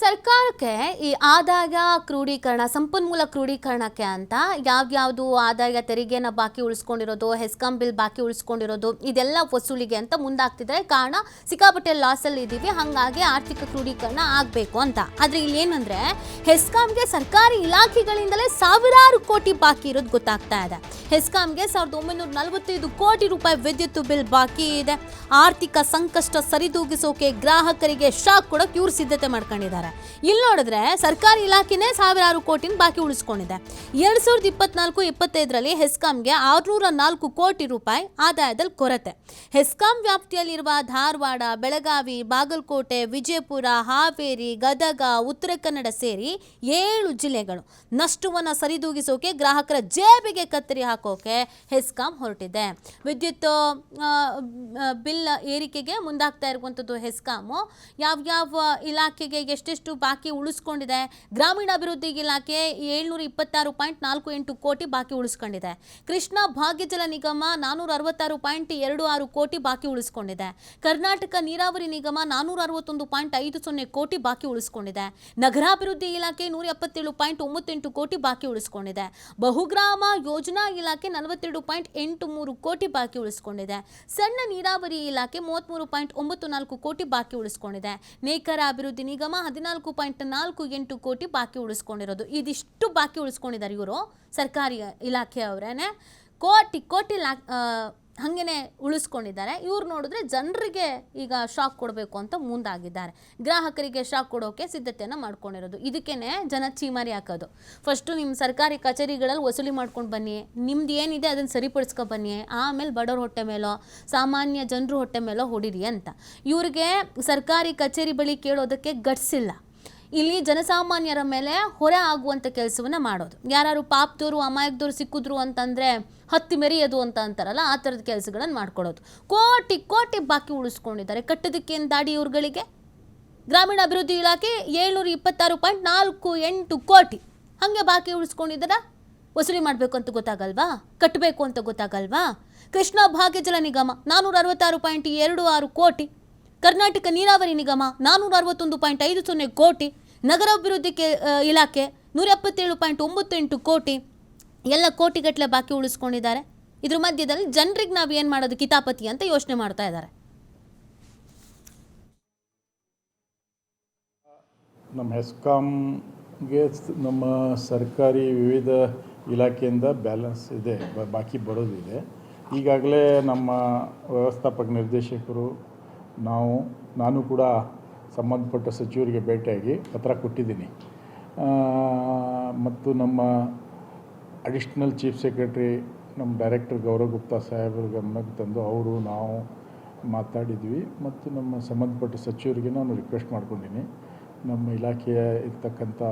ಸರ್ಕಾರಕ್ಕೆ ಈ ಆದಾಯ ಕ್ರೋಢೀಕರಣ ಸಂಪನ್ಮೂಲ ಕ್ರೋಢೀಕರಣಕ್ಕೆ ಅಂತ ಯಾವ್ಯಾವುದು ಆದಾಯ ತೆರಿಗೆನ ಬಾಕಿ ಉಳಿಸ್ಕೊಂಡಿರೋದು, ಹೆಸ್ಕಾಂ ಬಿಲ್ ಬಾಕಿ ಉಳಿಸ್ಕೊಂಡಿರೋದು, ಇದೆಲ್ಲ ವಸೂಲಿಗೆ ಅಂತ ಮುಂದಾಗ್ತಿದ್ರೆ ಕಾರಣ ಸಿಕ್ಕಾಪಟ್ಟೆ ಲಾಸಲ್ಲಿ ಇದ್ದೀವಿ ಹಾಗಾಗಿ ಆರ್ಥಿಕ ಕ್ರೋಢೀಕರಣ ಆಗಬೇಕು ಅಂತ. ಆದರೆ ಇಲ್ಲಿ ಏನಂದ್ರೆ, ಹೆಸ್ಕಾಂಗೆ ಸರ್ಕಾರಿ ಇಲಾಖೆಗಳಿಂದಲೇ ಸಾವಿರಾರು ಕೋಟಿ ಬಾಕಿ ಇರೋದು ಗೊತ್ತಾಗ್ತಾ ಇದೆ. ಹೆಸ್ಕಾಂಗೆ ಸಾವಿರದ ಒಂಬೈನೂರ ನಲವತ್ತೈದು ಕೋಟಿ ರೂಪಾಯಿ ವಿದ್ಯುತ್ ಬಿಲ್ ಬಾಕಿ ಇದೆ. ಆರ್ಥಿಕ ಸಂಕಷ್ಟ ಸರಿದೂಗಿಸೋಕೆ ಗ್ರಾಹಕರಿಗೆ ಶಾಕ್ ಕೊಡೋಕೆ ಇವ್ರು ಸಿದ್ಧತೆ ಮಾಡ್ಕೊಂಡಿದ್ದಾರೆ. ಇಲ್ಲಿ ನೋಡಿದ್ರೆ ಸರ್ಕಾರಿ ಇಲಾಖೆನೇ ಸಾವಿರಾರು ಕೋಟಿನ ಬಾಕಿ ಉಳಿಸ್ಕೊಂಡಿದೆ. ಎರಡ್ ಸಾವಿರದ ಇಪ್ಪತ್ನಾಲ್ಕು, ಇಪ್ಪತ್ತೈದರಲ್ಲಿ ಹೆಸ್ಕಾಂಗೆ ಆರುನೂರ ನಾಲ್ಕು ಕೋಟಿ ರೂಪಾಯಿ ಆದಾಯದಲ್ಲಿ ಕೊರತೆ. ಹೆಸ್ಕಾಂ ವ್ಯಾಪ್ತಿಯಲ್ಲಿರುವ ಧಾರವಾಡ, ಬೆಳಗಾವಿ, ಬಾಗಲಕೋಟೆ, ವಿಜಯಪುರ, ಹಾವೇರಿ, ಗದಗ, ಉತ್ತರ ಕನ್ನಡ ಸೇರಿ ಏಳು ಜಿಲ್ಲೆಗಳು. ನಷ್ಟವನ್ನು ಸರಿದೂಗಿಸೋಕೆ ಗ್ರಾಹಕರ ಜೇಬಿಗೆ ಕತ್ತರಿ ಹಾಕೋಕೆ ಹೆಸ್ಕಾಂ ಹೊರಟಿದೆ. ವಿದ್ಯುತ್ ಬಿಲ್ ಏರಿಕೆಗೆ ಮುಂದಾಗ್ತಾ ಇರುವಂಥದ್ದು ಹೆಸ್ಕಾಮು. ಯಾವ್ಯಾವ ಇಲಾಖೆಗೆ ಎಷ್ಟೆಷ್ಟು ಬಾಕಿ ಉಳಿಸ್ಕೊಂಡಿದೆ. ಗ್ರಾಮೀಣಾಭಿವೃದ್ಧಿ ಇಲಾಖೆ ಏಳ್ನೂರ ಇಪ್ಪತ್ತಾರು ಪಾಯಿಂಟ್ ನಾಲ್ಕು ಎಂಟು ಕೋಟಿ ಬಾಕಿ ಉಳಿಸ್ಕೊಂಡಿದೆ. ಕೃಷ್ಣ ಭಾಗ್ಯಜಲ ನಿಗಮ ನಾನೂರ ಅರವತ್ತಾರು ಪಾಯಿಂಟ್ ಎರಡು ಆರು ಕೋಟಿ ಬಾಕಿ ಉಳಿಸ್ಕೊಂಡಿದೆ. ಕರ್ನಾಟಕ ನೀರಾವರಿ ನಿಗಮ ನಾನೂರ ಅರವತ್ತೊಂದು ಪಾಯಿಂಟ್ ಐದು ಸೊನ್ನೆ ಕೋಟಿ ಬಾಕಿ ಉಳಿಸ್ಕೊಂಡಿದೆ. ನಗರಾಭಿವೃದ್ಧಿ ಇಲಾಖೆ ನೂರ ಎಪ್ಪತ್ತೇಳು ಪಾಯಿಂಟ್ ಒಂಬತ್ತೆಂಟು ಕೋಟಿ ಬಾಕಿ ಉಳಿಸ್ಕೊಂಡಿದೆ. ಬಹುಗ್ರಾಮ ಯೋಜನಾ ಇಲಾಖೆ ನಲವತ್ತೆರಡು ಪಾಯಿಂಟ್ ಎಂಟು ಮೂರು ಕೋಟಿ ಬಾಕಿ ಉಳಿಸ್ಕೊಂಡಿದೆ. ಸಣ್ಣ ನೀರಾವರಿ ಇಲಾಖೆ ಮೂವತ್ತ್ಮೂರು ಪಾಯಿಂಟ್ ಒಂಬತ್ತು ನಾಲ್ಕು ಕೋಟಿ ಬಾಕಿ ಉಳಿಸ್ಕೊಂಡಿದೆ. ನೇಕರ ಅಭಿವೃದ್ಧಿ ನಿಗಮ ಹದಿನಾಲ್ಕು ಪಾಯಿಂಟ್ ನಾಲ್ಕು ಎಂಟು ಕೋಟಿ ಬಾಕಿ ಉಳಿಸ್ಕೊಂಡಿರೋದು. ಇದಿಷ್ಟು ಬಾಕಿ ಉಳಿಸ್ಕೊಂಡಿದ್ದಾರೆ ಇವರು ಸರ್ಕಾರಿ ಇಲಾಖೆಯವರೇನೆ ಕೋಟಿ ಕೋಟಿ ಲಾ ಹಾಗೇನೆ ಉಳಿಸ್ಕೊಂಡಿದ್ದಾರೆ. ಇವ್ರು ನೋಡಿದ್ರೆ ಜನರಿಗೆ ಈಗ ಶಾಕ್ ಕೊಡಬೇಕು ಅಂತ ಮುಂದಾಗಿದ್ದಾರೆ. ಗ್ರಾಹಕರಿಗೆ ಶಾಕ್ ಕೊಡೋಕೆ ಸಿದ್ಧತೆಯನ್ನು ಮಾಡ್ಕೊಂಡಿರೋದು. ಇದಕ್ಕೇನೆ ಜನ ಚೀಮಾರಿ ಹಾಕೋದು. ಫಸ್ಟು ನಿಮ್ಮ ಸರ್ಕಾರಿ ಕಚೇರಿಗಳಲ್ಲಿ ವಸೂಲಿ ಮಾಡ್ಕೊಂಡು ಬನ್ನಿ. ನಿಮ್ದು ಏನಿದೆ ಅದನ್ನು ಸರಿಪಡಿಸ್ಕೊ ಬನ್ನಿ. ಆಮೇಲೆ ಬಡವ್ರ ಹೊಟ್ಟೆ ಮೇಲೋ, ಸಾಮಾನ್ಯ ಜನರು ಹೊಟ್ಟೆ ಮೇಲೋ ಹೊಡಿರಿ ಅಂತ. ಇವ್ರಿಗೆ ಸರ್ಕಾರಿ ಕಚೇರಿ ಬಳಿ ಕೇಳೋದಕ್ಕೆ ಗಟ್ಸಿಲ್ಲ. ಇಲ್ಲಿ ಜನಸಾಮಾನ್ಯರ ಮೇಲೆ ಹೊರೆ ಆಗುವಂಥ ಕೆಲಸವನ್ನ ಮಾಡೋದು. ಯಾರು ಪಾಪದವರು ಅಮಾಯಕದವ್ರು ಸಿಕ್ಕಿದ್ರು ಅಂತಂದರೆ ಹತ್ತಿ ಮೆರೆಯೋದು ಅಂತ ಅಂತಾರಲ್ಲ, ಆ ಥರದ ಕೆಲಸಗಳನ್ನು ಮಾಡ್ಕೊಳ್ಳೋದು. ಕೋಟಿ ಕೋಟಿ ಬಾಕಿ ಉಳಿಸ್ಕೊಂಡಿದ್ದಾರೆ. ಕಟ್ಟೋದಕ್ಕೇನು ದಾಡಿ ಇವ್ರುಗಳಿಗೆ? ಗ್ರಾಮೀಣ ಅಭಿವೃದ್ಧಿ ಇಲಾಖೆ ಏಳ್ನೂರ ಇಪ್ಪತ್ತಾರು ಪಾಯಿಂಟ್ ನಾಲ್ಕು ಎಂಟು ಕೋಟಿ. ಹಾಗೆ ಬಾಕಿ ಉಳಿಸ್ಕೊಂಡಿದ್ದಾರ? ವಸೂಲಿ ಮಾಡಬೇಕು ಅಂತ ಗೊತ್ತಾಗಲ್ವಾ? ಕಟ್ಟಬೇಕು ಅಂತ ಗೊತ್ತಾಗಲ್ವಾ? ಕೃಷ್ಣ ಭಾಗ್ಯಜಲ ನಿಗಮ ನಾನೂರ ಅರವತ್ತಾರು ಪಾಯಿಂಟ್ ಎರಡು ಆರು ಕೋಟಿ. ಕರ್ನಾಟಕ ನೀರಾವರಿ ನಿಗಮ ನಾನೂರ ಅರವತ್ತೊಂದು ಪಾಯಿಂಟ್ ಐದು ಸೊನ್ನೆ ಕೋಟಿ. ನಗರಾಭಿವೃದ್ಧಿ ಇಲಾಖೆ ನೂರ ಎಪ್ಪತ್ತೇಳು ಪಾಯಿಂಟ್ ಒಂಬತ್ತು ಎಂಟು ಕೋಟಿ ಎಲ್ಲ ಕೋಟಿಗಟ್ಟಲೆ ಬಾಕಿ ಉಳಿಸ್ಕೊಂಡಿದ್ದಾರೆ. ಇದ್ರ ಮಧ್ಯದಲ್ಲಿ ಜನರಿಗೆ ನಾವು ಏನು ಮಾಡೋದು? ಕಿತಾಪತಿ ಅಂತ ಯೋಚನೆ ಮಾಡ್ತಾ ಇದ್ದಾರೆ. ನಮ್ಮ ಹೆಸ್ಕಾಮ್ಗೆ ನಮ್ಮ ಸರ್ಕಾರಿ ವಿವಿಧ ಇಲಾಖೆಯಿಂದ ಬ್ಯಾಲೆನ್ಸ್ ಇದೆ ಬಾಕಿ ಬರೋದಿದೆ. ಈಗಾಗಲೇ ನಮ್ಮ ವ್ಯವಸ್ಥಾಪಕ ನಿರ್ದೇಶಕರು, ನಾವು, ನಾನು ಕೂಡ ಸಂಬಂಧಪಟ್ಟ ಸಚಿವರಿಗೆ ಭೇಟಿಯಾಗಿ ಪತ್ರ ಕೊಟ್ಟಿದ್ದೀನಿ. ಮತ್ತು ನಮ್ಮ ಅಡಿಷ್ನಲ್ ಚೀಫ್ ಸೆಕ್ರೆಟರಿ ನಮ್ಮ ಡೈರೆಕ್ಟರ್ ಗೌರವ್ ಗುಪ್ತಾ ಸಾಹೇಬ್ರ ಗಮನಕ್ಕೆ ತಂದು ಅವರು, ನಾವು ಮಾತಾಡಿದ್ವಿ. ಮತ್ತು ನಮ್ಮ ಸಂಬಂಧಪಟ್ಟ ಸಚಿವರಿಗೆ ನಾನು ರಿಕ್ವೆಸ್ಟ್ ಮಾಡ್ಕೊಂಡಿನಿ. ನಮ್ಮ ಇಲಾಖೆಯ ಇರ್ತಕ್ಕಂಥ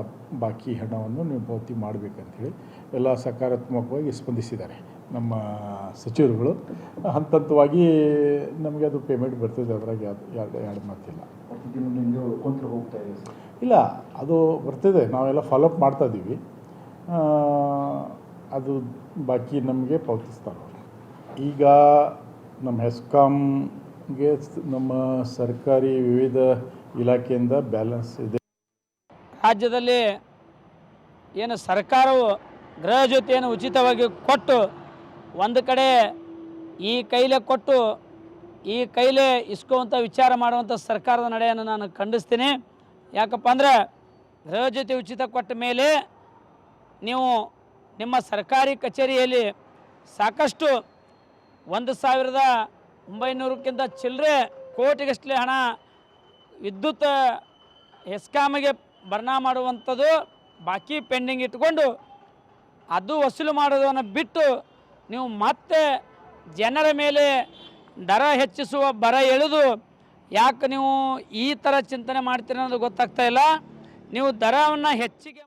ಬಾಕಿ ಹಣವನ್ನು ನೀವು ಪಾವತಿ ಮಾಡಬೇಕಂಥೇಳಿ ಎಲ್ಲ ಸಕಾರಾತ್ಮಕವಾಗಿ ಸ್ಪಂದಿಸಿದ್ದಾರೆ ನಮ್ಮ ಸಚಿವರುಗಳು. ಹಂತ ಹಂತವಾಗಿ ನಮಗೆ ಅದು ಪೇಮೆಂಟ್ ಬರ್ತದೆ ಅದರಾಗ ಯಾವ್ದು ಎರಡು ಎರಡು ಮಾತಿಲ್ಲ. ಇಲ್ಲ ಅದು ಬರ್ತಿದೆ ನಾವೆಲ್ಲ ಫಾಲೋಅಪ್ ಮಾಡ್ತಾ ಇದ್ದೀವಿ. ಅದು ಬಾಕಿ ನಮಗೆ ಪಾವತಿಸ್ತಾರೆ ಅವ್ರು. ಈಗ ನಮ್ಮ ಹೆಸ್ಕಾಮ್ಗೆ ನಮ್ಮ ಸರ್ಕಾರಿ ವಿವಿಧ ಇಲಾಖೆಯಿಂದ ಬ್ಯಾಲೆನ್ಸ್ ಇದೆ. ರಾಜ್ಯದಲ್ಲಿ ಏನು ಸರ್ಕಾರವು ಗೃಹ ಜೊತೆಯನ್ನು ಉಚಿತವಾಗಿ ಕೊಟ್ಟು ಒಂದು ಕಡೆ ಈ ಕೈಲೇ ಕೊಟ್ಟು ಈ ಕೈಲೇ ಇಸ್ಕೋವಂಥ ವಿಚಾರ ಮಾಡುವಂಥ ಸರ್ಕಾರದ ನಡೆಯನ್ನು ನಾನು ಖಂಡಿಸ್ತೀನಿ. ಯಾಕಪ್ಪ ಅಂದರೆ ಗೃಹ ಜ್ಯೋತಿ ಉಚಿತ ಕೊಟ್ಟ ಮೇಲೆ ನೀವು ನಿಮ್ಮ ಸರ್ಕಾರಿ ಕಚೇರಿಯಲ್ಲಿ ಸಾಕಷ್ಟು ಒಂದು ಸಾವಿರದ ಒಂಬೈನೂರಕ್ಕಿಂತ ಚಿಲ್ಲರೆ ಕೋಟಿಗಷ್ಟಲೆ ಹಣ ವಿದ್ಯುತ್ ಹೆಸ್ಕಾಮಿಗೆ ಬರ್ನಾ ಮಾಡುವಂಥದ್ದು ಬಾಕಿ ಪೆಂಡಿಂಗ್ ಇಟ್ಕೊಂಡು ಅದು ವಸೂಲು ಮಾಡೋದನ್ನು ಬಿಟ್ಟು ನೀವು ಮತ್ತೆ ಜನರ ಮೇಲೆ ದರ ಹೆಚ್ಚಿಸುವ ಬರ ಎಳೆದು ಯಾಕೆ ನೀವು ಈ ಥರ ಚಿಂತನೆ ಮಾಡ್ತೀರ ಅನ್ನೋದು ಗೊತ್ತಾಗ್ತಾ ಇಲ್ಲ. ನೀವು ದರವನ್ನು ಹೆಚ್ಚಿಗೆ